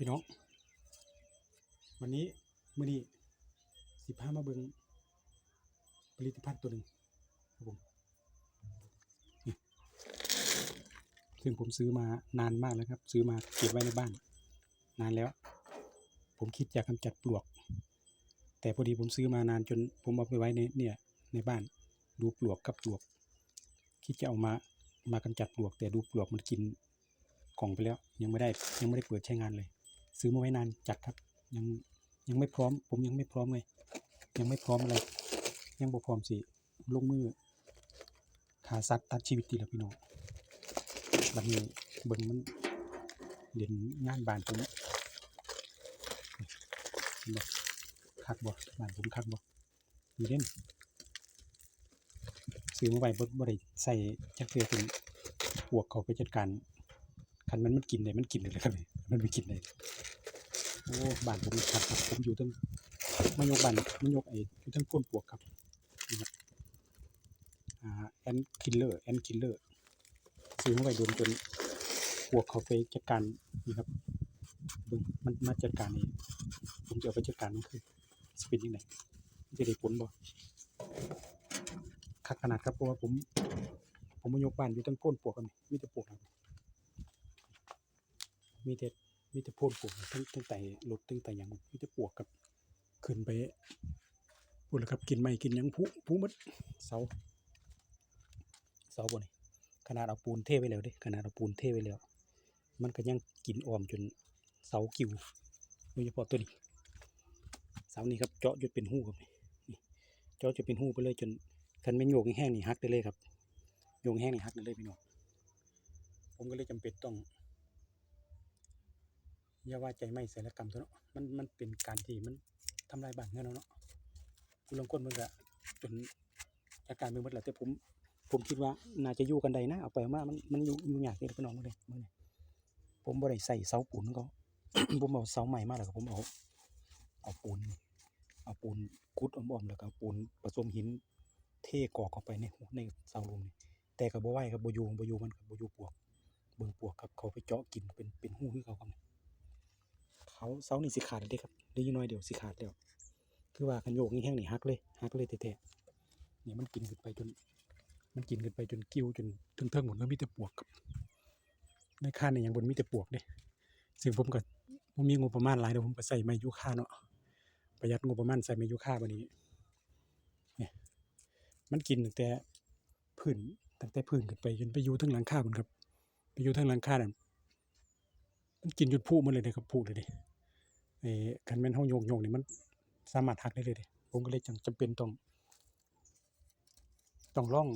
พี่น้อง วันนี้มื้อนี้สิพามาเบิงผลิตภัณฑ์ตัวหนึ่งครับผมซึ่งผมซื้อมานานมากแล้วครับ ซื้อมาเก็บไว้ในบ้าน นานแล้ว ผมคิดอยากกำจัดปลวก แต่พอดีผมซื้อมานานจนผมเอาไปไว้ในเนี่ยในบ้าน ดูปลวกกับปลวก คิดจะเอามามากำจัดปลวก แต่ดูปลวกมันกินกล่องไปแล้ว ยังไม่ได้ยังไม่ได้เปิดใช้งานเลย ซื้อมาไว้นานจัดครับ ยังยังไม่พร้อม ผมยังไม่พร้อมเลย ยังไม่พร้อมอะไร ยังบ่พร้อมสิลงมือขาสัตว์ตัดชีวิตดีล้วพี่น้องบัดนี้เบิ่งมันเล่นงานบานผมเห็นบ่คักบ่บานผมคักบ่มีเล่นซื้อมาไว้บ่บ่ได้ใส่จักเทื่อเป็นพวกเขาไปจัดการคันมันมันกินได้มันกินได้เลยครับนี่มันไม่กินได้ โอ้บ้านผมครับครับผมอยู่ตั้งมายกบ้านมายกไอ้อยู่ตั้งพ่นปวกครับนี่ครับอ่าแอนคิลเลอร์แอนคิลเลอร์ซื้อมาไว้โดนจนปวกเขาไปจัดการนี่ครับมันมาจัดการนี่ผมจะเอาไปจัดการมันคือสป็นยังไงมันจะได้ผลบ่คักขนาดครับเพราะว่าผม ผมมายกบ้านอยู่ตั้งพ่นปวกกันนี่มีแต่ปวกครับมีแต่ มีแต่พ่นปวกตั้งตั้งแต่รถตั้งแต่ยังมีแต่ปวกกับขึ้นไปพูดแล้วครับกินไม่กินยังผู้ผู้มัดเสาเสาบ่นี่ขนาดเอาปูนเทไว้แล้วด้ขนาดเอาปูนเทไว้แล้ว มันก็ยังกินออมจนเสากิ่วโดยเฉพาะตัวนี้เสานี้ครับเจาะจนเป็นหู้ครับนี่เจาะจนเป็นหู้ไปเลยจนคันไม่โยกแห้งนี่หักได้เลยครับโยกแห้งนี่หักได้เลยพี่น้องผมก็เลยจำเป็นต้อง อย่าว่าใจไม่ศิลกรรมเถอะเนาะมันมันเป็นการที่มันทำลายบ้านเงินเราเนาะผู้ลางคนมันก็จนอาการเป็นหมดแหละแต่ผมผมคิดว่าน่าจะอยู่กันได้นะเอาไปเอามามันมันอยู่อยู่ยากเลยพี่น้องเลยมึงเนี่ยผมบ่ได้ใส่เสาปูนเขาผมเอาเสาใหม่มาแล้วก็ผมเอาเอาปูนเอาปูนกุดอ้อมๆแล้วก็ปูนผสมหินเทกรอกเข้าไปในในเสาลมนี่แต่ก็บ่ไหวครับบ่อยู่บ่อยู่มันก็บ่อยู่ปวก เบิ่งปวกครับเขาไปเจาะกินเป็นเป็นหูคือเขาครับ เขาเสานี่สิขาดเลยเด้ครับเดี๋ยวอีกน้อยเดี๋ยวสิขาดแล้วคือว่าคันโยกนี่แห้งนี่หักเลยหักเลยแท้ๆนี่มันกินขึ้นไปจน มันกินขึ้นไปจนกิ้วจนถึงเทิงหมดแล้วมีแต่ปวกครับในค่าในอย่างบนมีแต่ปวกเด้ซึ่งผมก็ผมมีงบประมาณหลายเดี๋ยวผมก็ใส่ไม้ยูคาเนาะประหยัดงบประมาณใส่ไม้ยูคาบัดนี้เนี่ยมันกินตั้งแต่พื้นตั้งแต่พื้นขึ้นไปจนไปอยู่ทั้งหลังคาพุ่นครับไปอยู่ทั้งหลังคาเนั่นมันกินจนพุมันเลยเด้ครับพุเลยเด้ ไอ้คันแม่นเฮาโยกโยกนี่มันสามารถหักได้เลยเด้ผมก็เลยจำจำเป็นต้องต้องลอง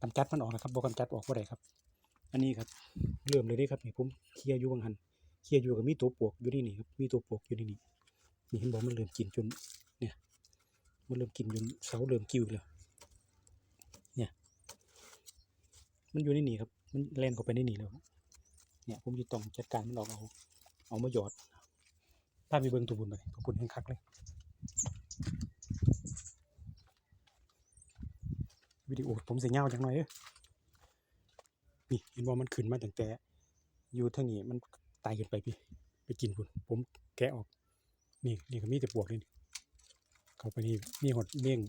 กำจัดมันออกนะครับบ่กำจัดออกบ่ได้ครับ อันนี้ครับ เริ่มเลยเด้ครับนี่ผมเคลียร์อยู่บางหันเคลียร์อยู่กับมีตัวปลวกอยู่นี่นี่ครับมีตัวปลวกอยู่นี่นี่นี่เห็นบ่มันเริ่มกินจนเนี่ยมันเริ่มกินจนเสาเริ่มกิ้วแล้วเนี่ย มันอยู่ในนี่ครับ มันแล่นเข้าไปในนี่แล้วเนี่ยผมจะต้องจัดการมันออกเอาเอามาหยอด ถ้ามีเบิ้งตัวบุญเลยตัวบุญแห่งคักเลยวิดีโอผมเสียเงาจังหน่อยเด้อนี่เห็นว่ามันขึ้นมาตั้งแต่อยู่ทางนี้มันตายขึ้นไปพี่ไปกินพุ่นผมแกะออก นี่นี่ก็มีแต่ปวกเลยนี่เข้าไปนี่มีหดเมี่ยง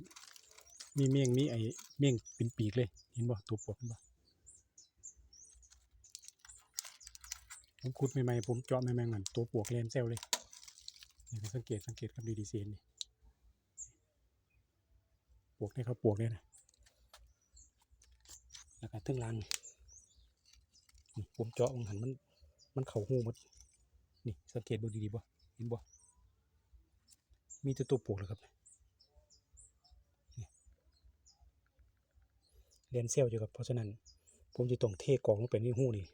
มีเมี่ยงมีไอ้เมี่ยงเป็นปีกเลยเห็นบ่ตัวปวกเห็นบ่ผมขุดใหม่ๆผมเจาะใหม่ๆเหมือนตัวปวกเลนเซลเลย นี่สังเกตสังเกตครับดีดีเซนนี่ปวกนี่เขาปวกเลยนะแล้วก็ทึ่งรังนี่ผมเจาะมันหันมันมันเข่าหูหมดนี่สังเกตดูดีๆบ่เห็นบ่มีแต่ตัวปวกเลยครับนี่เลนเซลอยู่ครับเพราะฉะนั้น ผมจะต้องเทกองลงไปในหูนี่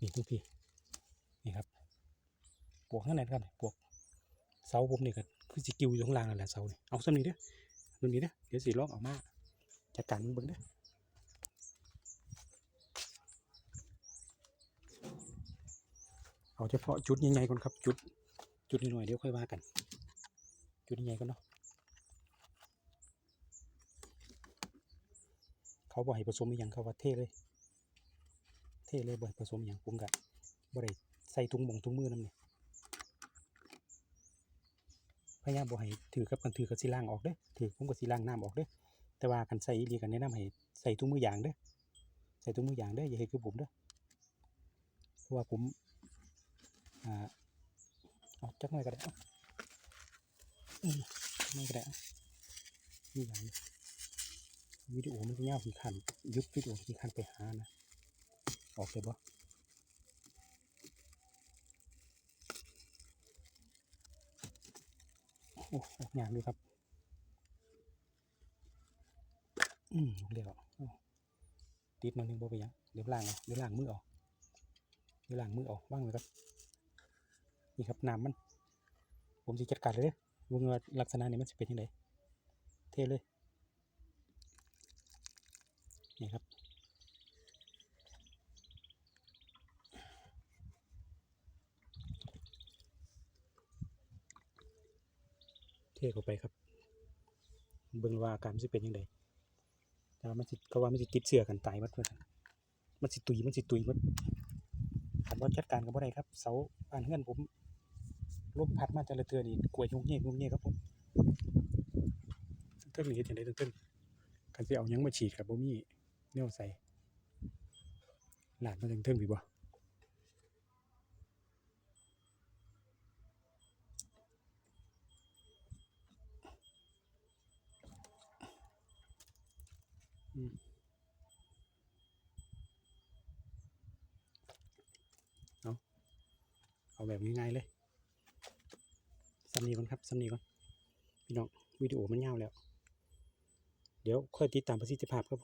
นี่ทุกพี่นี่ครับปวกข้างในครับปวก เสาผมนี่ก็คือสิกิวอยู่ข้างล่างนั่นแหละเสานี่เอาซ้ำนี้เด้อตัวนี้เด้อเดี๋ยวสิลอกออกมาจัดการมันเบิ่งเด้อเอาเฉพาะจุดใหญ่ๆก่อนครับ จุด จุดนิดหน่อยเดี๋ยวค่อยว่ากัน จุดใหญ่ก่อนเนาะเขาบอกให้ผสมอย่างเขาว่าเทเลย เทเลยบ่ให้ผสมอย่างผมกะบ่ได้ใส่ถุงมงถุงมือนำนี่ พยายามบ่ให้ถือกับกันถือกับสิล้างออกเด้อถือผมก็สิล้างน้ำออกเด้อแต่ว่าคันใส่อีกันแนะนำให้ใส่ถุงมือยางเด้อใส่ถุงมือยางเด้ออย่าเฮ็ดคือผมเด้อเพราะว่าผมอ่าเอาจักหน่อยก็ได้เอาอืมจักหน่อยก็ได้นี่อย่างวิดีโอมันจะยาวขี้คันยุบวิดีโอขี้คันไปหานะออกเลยบ่ โอ้ออกยากด้วยครับ อืมเรียกติดหน่อยหนึงบ่ไปยังเดี๋ยวล้างเอาเดี๋ยวล้างมือเอาเดี๋ยวล้างมือเอาว่างไว้ครับ นี่ครับน้ำมัน ผมจะจัดการเลยเด้อวงว่าลักษณะนี้มันจะเป็นยังไงเท่เลย นี่ครับ ทเข้าไปครับ เบิ่งว่าอาการมันสิเป็นยังไงแต่ว่ามันสิก็ว่ามันสิติดเสือกันตายมัดเพื่อนมันสิตุยมันสิตุยมัดขันว่าจัดการกับบ่ได้ครับ เสาบ้านเฮือนผมลมพัดมาแต่ละเทือนี่กล้วยงงเงี้ยงงเงี้ยครับผมเทิงนี่เฮ็ดจังได๋เทิงๆคันสิเอายังมาฉีดครับบ่มีแนวใส่หลาดมาเทิงๆพี่บ่ อืมเอาแบบง่ายๆเลยสำนีก่อนครับสำนีก่อนพี่น้องวิดีโอมันยาวแล้ว เดี๋ยวค่อยติดตามประสิทธิภาพครับ